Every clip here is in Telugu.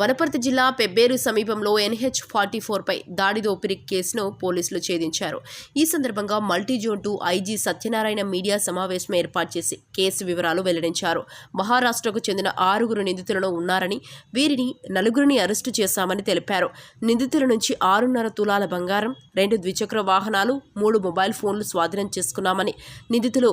వనపర్తి జిల్లా పెబ్బేరు సమీపంలో ఎన్హెచ్ ఫార్టీ ఫోర్పై దాడి దోపిడీ కేసును పోలీసులు ఛేదించారు. ఈ సందర్భంగా multi zone two IG Satyanarayana media సమావేశం ఏర్పాటు చేసి కేసు వివరాలు వెల్లడించారు. మహారాష్ట్రకు చెందిన ఆరుగురు నిందితులను ఉన్నారని వీరిని నలుగురిని అరెస్టు చేశామని తెలిపారు. నిందితుల నుంచి ఆరున్నర తులాల బంగారం రెండు ద్విచక్ర వాహనాలు మూడు మొబైల్ ఫోన్లు స్వాధీనం చేసుకున్నామని నిందితులు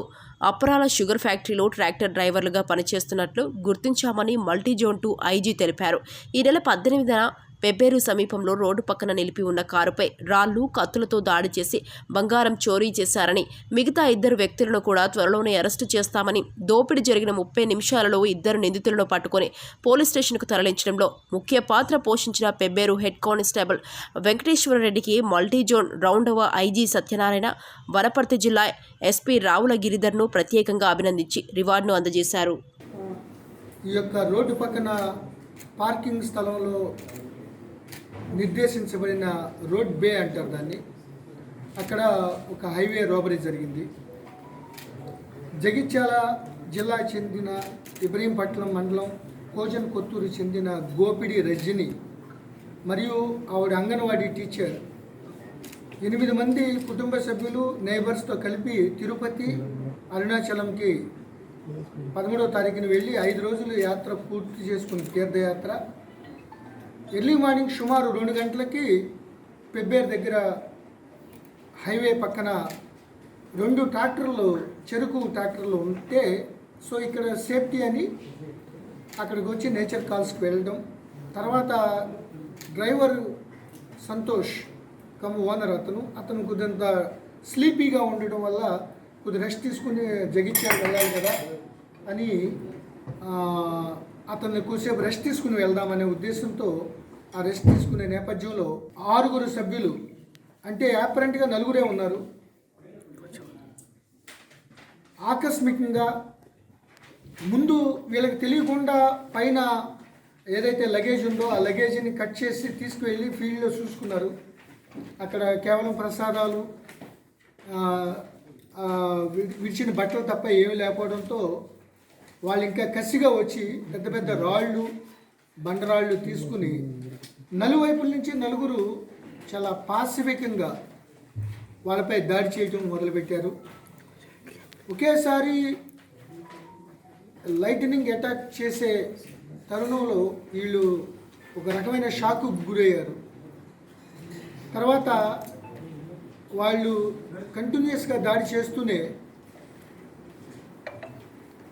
అప్పరాల షుగర్ ఫ్యాక్టరీలో ట్రాక్టర్ డ్రైవర్లుగా పనిచేస్తున్నట్లు గుర్తించామని మల్టీ జోన్ టూ ఐజీ తెలిపారు. ఈ నెల పద్దెనిమిదిన పెబ్బేరు సమీపంలో రోడ్డు పక్కన నిలిపి ఉన్న కారుపై రాళ్ళు కత్తులతో దాడి చేసి బంగారం చోరీ చేశారని మిగతా ఇద్దరు వ్యక్తులను కూడా త్వరలోనే అరెస్టు చేస్తామని దోపిడీ జరిగిన ముప్పై నిమిషాలలో ఇద్దరు నిందితులను పట్టుకొని పోలీస్ స్టేషన్కు తరలించడంలో ముఖ్య పాత్ర పోషించిన పెబ్బేరు హెడ్ కానిస్టేబుల్ వెంకటేశ్వరరెడ్డికి మల్టీ జోన్ రౌండవ ఐజీ సత్యనారాయణ వనపర్తి జిల్లా ఎస్పీ రావుల గిరిధర్ను ప్రత్యేకంగా అభినందించి రివార్డును అందజేశారు. ఈ యొక్క రోడ్డు పక్కన పార్కింగ్ స్థలంలో నిర్దేశించబడిన రోడ్ బే అంటారు దాన్ని. అక్కడ ఒక హైవే రోబరీ జరిగింది. జగిత్యాల జిల్లా చెందిన ఇబ్రహీంపట్నం మండలం కోజన్ కొత్తూరు చెందిన గోపిడి రజని మరియు ఆవిడ అంగన్వాడీ టీచర్. ఎనిమిది మంది కుటుంబ సభ్యులు నైబర్స్తో కలిపి తిరుపతి అరుణాచలంకి పదమూడవ తారీఖున వెళ్ళి ఐదు రోజులు యాత్ర పూర్తి చేసుకుని తీర్థయాత్ర. ఎర్లీ మార్నింగ్ సుమారు రెండు గంటలకి పెబ్బేరు దగ్గర హైవే పక్కన రెండు ట్రాక్టర్లు చెరుకు ట్రాక్టర్లు ఉంటే సో ఇక్కడ సేఫ్టీ అని అక్కడికి వచ్చి నేచర్ కాల్స్కి వెళ్ళడం. తర్వాత డ్రైవర్ సంతోష్ కమ్ ఓనర్ అతను. అతను కొద్దింత స్లీపీగా ఉండడం వల్ల కొద్ది రెస్ట్ తీసుకుని జగిత్యాల వెళ్ళాలి కదా అని అతన్ని కూసేపు రెస్ట్ తీసుకుని వెళ్దామనే ఉద్దేశంతో ఆ రెస్ట్ తీసుకునే నేపథ్యంలో ఆరుగురు సభ్యులు అంటే యాపరెంట్గా నలుగురే ఉన్నారు. ఆకస్మికంగా ముందు వీళ్ళకి తెలియకుండా పైన ఏదైతే లగేజ్ ఉందో ఆ లగేజ్ని కట్ చేసి తీసుకువెళ్ళి ఫీల్డ్లో చూసుకున్నారు. అక్కడ కేవలం ప్రసాదాలు విడిచిన బట్టలు తప్ప ఏమీ లేకపోవడంతో వాళ్ళు ఇంకా కసిగా వచ్చి పెద్ద పెద్ద రాళ్ళు బండరాళ్ళు తీసుకుని నలువైపుల నుంచి నలుగురు చాలా పాసిఫికంగా వాళ్ళపై దాడి చేయటం మొదలుపెట్టారు. ఒకేసారి లైటనింగ్ అటాక్ చేసే తరుణంలో వీళ్ళు ఒక రకమైన షాకు గురయ్యారు. తర్వాత వాళ్ళు కంటిన్యూస్గా దాడి చేస్తూనే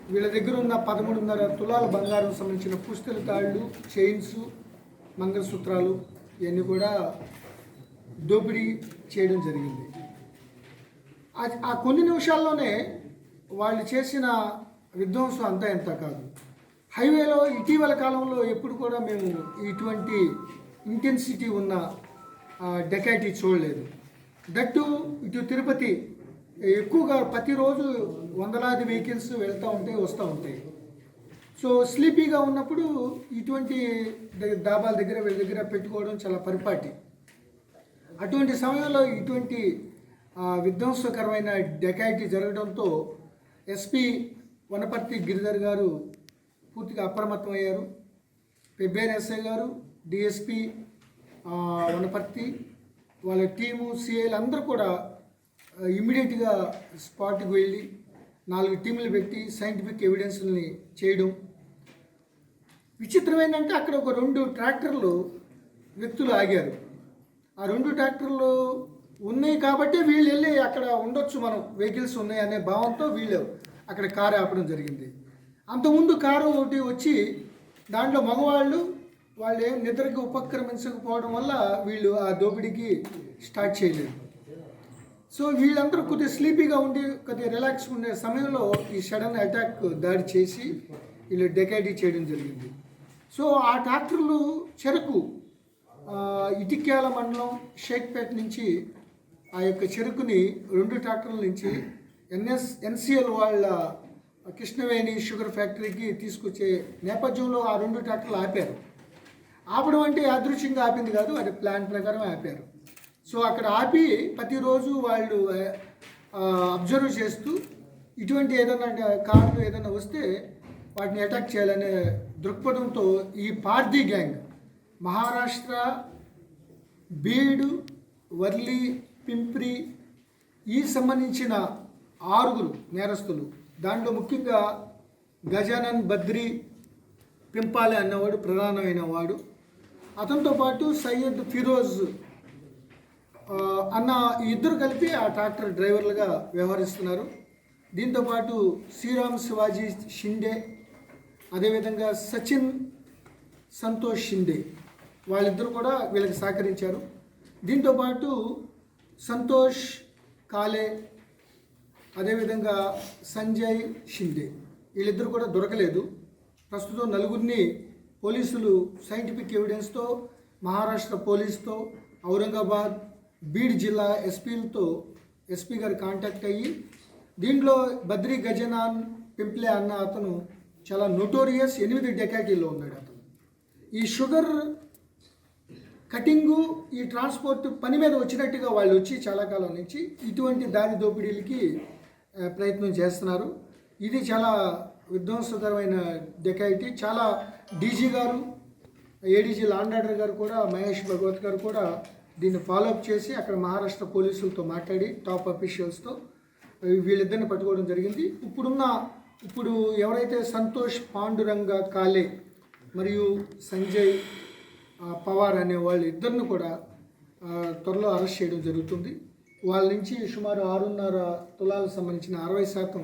వీళ్ళ దగ్గర ఉన్న పదమూడున్నర తులాల బంగారం సంబంధించిన పుస్తల తాళ్ళు చైన్స్ మంగళసూత్రాలు ఇవన్నీ కూడా దోపిడీ చేయడం జరిగింది. ఆ- ఆ కొన్ని నిమిషాల్లోనే వాళ్ళు చేసిన విధ్వంసం అంతా ఎంత కాదు. హైవేలో ఇటీవల కాలంలో ఎప్పుడు కూడా మేము ఇటువంటి ఇంటెన్సిటీ ఉన్న డెకాయిటీ చూడలేదు. దట్టు ఇటు తిరుపతి ఎక్కువగా ప్రతిరోజు వందలాది వెహికల్స్ వెళ్తూ ఉంటాయి వస్తూ ఉంటాయి. సో స్లీపీగా ఉన్నప్పుడు ఇటువంటి డాబాల దగ్గర వీళ్ళ దగ్గర పెట్టుకోవడం చాలా పరిపాటి. అటువంటి సమయంలో ఇటువంటి విధ్వంసకరమైన డెకాయిటీ జరగడంతో ఎస్పీ వనపర్తి గిరిధర్ గారు పూర్తిగా అప్రమత్తం అయ్యారు పెబ్బేర్ ఎస్ఐ గారు డిఎస్పి వనపర్తి వాళ్ళ టీము సిఐలు అందరూ కూడా ఇమ్మీడియట్గా స్పాట్కి వెళ్ళి నాలుగు టీములు పెట్టి సైంటిఫిక్ ఎవిడెన్స్ని చేయడం. విచిత్రం ఏంటంటే అక్కడ ఒక రెండు ట్రాక్టర్లు వ్యక్తులు ఆగారు. ఆ రెండు ట్రాక్టర్లు ఉన్నాయి కాబట్టి వీళ్ళు వెళ్ళి అక్కడ ఉండొచ్చు మనం వెహికల్స్ ఉన్నాయి అనే భావంతో వీళ్ళు అక్కడ కారు ఆపడం జరిగింది. అంతకుముందు కారు ఒకటి వచ్చి దాంట్లో మగవాళ్ళు వాళ్ళు ఏం నిద్రకి ఉపక్రమించకపోవడం వల్ల వీళ్ళు ఆ దోపిడీకి స్టార్ట్ చేయలేదు. సో వీళ్ళందరూ కొద్దిగా స్లీపీగా ఉండి కొద్దిగా రిలాక్స్ ఉండే సమయంలో ఈ సడన్ అటాక్ దాడి చేసి వీళ్ళు డెకైడీ చేయడం జరిగింది. సో ఆ ట్రాక్టర్లు చెరకు ఇటిక్యాల మండలం షేక్పేట నుంచి ఆ యొక్క చెరుకుని రెండు ట్రాక్టర్ల నుంచి ఎన్ఎస్ ఎన్సిఎల్ వాళ్ళ కృష్ణవేణి షుగర్ ఫ్యాక్టరీకి తీసుకొచ్చే నేపథ్యంలో ఆ రెండు ట్రాక్టర్లు ఆపారు. ఆపడం అంటే యాదృశ్యంగా ఆపింది కాదు అది ప్లాన్ ప్రకారం ఆపారు. సో అక్కడ ఆపి ప్రతిరోజు వాళ్ళు అబ్జర్వ్ చేస్తూ ఇటువంటి ఏదైనా కార్లు ఏదైనా వస్తే వాటిని అటాక్ చేయాలనే దృక్పథంతో ఈ పార్థీ గ్యాంగ్ మహారాష్ట్ర బీడు వర్లి పింప్రి ఈ సంబంధించిన ఆరుగురు నేరస్తులు దాంట్లో ముఖ్యంగా గజానన్ బద్రి పింపాలి అన్నవాడు ప్రధానమైన వాడు. అతనితో పాటు సయ్యద్ ఫిరోజ్ అన్న ఈ ఇద్దరు కలిపి ఆ ట్రాక్టర్ డ్రైవర్లుగా వ్యవహరిస్తున్నారు. దీంతో పాటు శ్రీరామ్ శివాజీ షిండే అదేవిధంగా సచిన్ సంతోష్ షిండే వాళ్ళిద్దరు కూడా వీళ్ళకి సహకరించారు. దీంతో పాటు సంతోష్ కాలే అదేవిధంగా సంజయ్ షిండే వీళ్ళిద్దరు కూడా దొరకలేదు. ప్రస్తుతం నలుగురిని పోలీసులు సైంటిఫిక్ ఎవిడెన్స్తో మహారాష్ట్ర పోలీస్తో ఔరంగాబాద్ బీడ్ జిల్లా ఎస్పీలతో ఎస్పీ గారు కాంటాక్ట్ అయ్యి దీంట్లో బద్రి గజనాన్ పింప్లే అన్న అతను చాలా నోటోరియస్ ఎనిమిది డెకాటీలో ఉన్నాడు అతను. ఈ షుగర్ కటింగు ఈ ట్రాన్స్పోర్ట్ పని మీద వచ్చినట్టుగా వాళ్ళు వచ్చి చాలా కాలం నుంచి ఇటువంటి దారి దోపిడీలకి ప్రయత్నం చేస్తున్నారు. ఇది చాలా విధ్వంసకరమైన డెకాయిటీ. చాలా డీజీ గారు ఏడీజీ లాండ్ ఆర్డర్ గారు కూడా మహేష్ భగవత్ గారు కూడా దీన్ని ఫాలోఅప్ చేసి అక్కడ మహారాష్ట్ర పోలీసులతో మాట్లాడి టాప్ అఫీషియల్స్తో వీళ్ళిద్దరిని పట్టుకోవడం జరిగింది. ఇప్పుడున్న ఇప్పుడు ఎవరైతే సంతోష్ పాండురంగ కాలే మరియు సంజయ్ పవార్ అనే వాళ్ళు ఇద్దరిని కూడా త్వరలో అరెస్ట్ చేయడం జరుగుతుంది. వాళ్ళ నుంచి సుమారు ఆరున్నర తులాలకు సంబంధించిన అరవై శాతం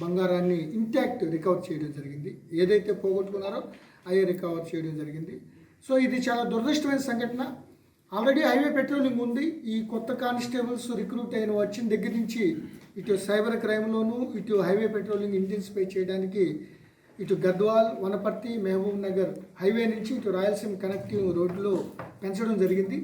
బంగారాన్ని ఇంటాక్ట్ రికవర్ చేయడం జరిగింది. ఏదైతే పోగొట్టుకున్నారో అదే రికవర్ చేయడం జరిగింది. సో ఇది చాలా దురదృష్టమైన సంఘటన. ఆల్రెడీ హైవే పెట్రోలింగ్ ఉంది. ఈ కొత్త కానిస్టేబుల్స్ రిక్రూట్ అయిన వచ్చిన దగ్గర నుంచి ఇటు సైబర్ క్రైమ్లోనూ ఇటు హైవే పెట్రోలింగ్ ఇంటెన్సిఫై చేయడానికి ఇటు గద్వాల్ వనపర్తి మహబూబ్ నగర్ హైవే నుంచి ఇటు రాయలసీమ కనెక్టివ్ రోడ్లో పెంచడం జరిగింది.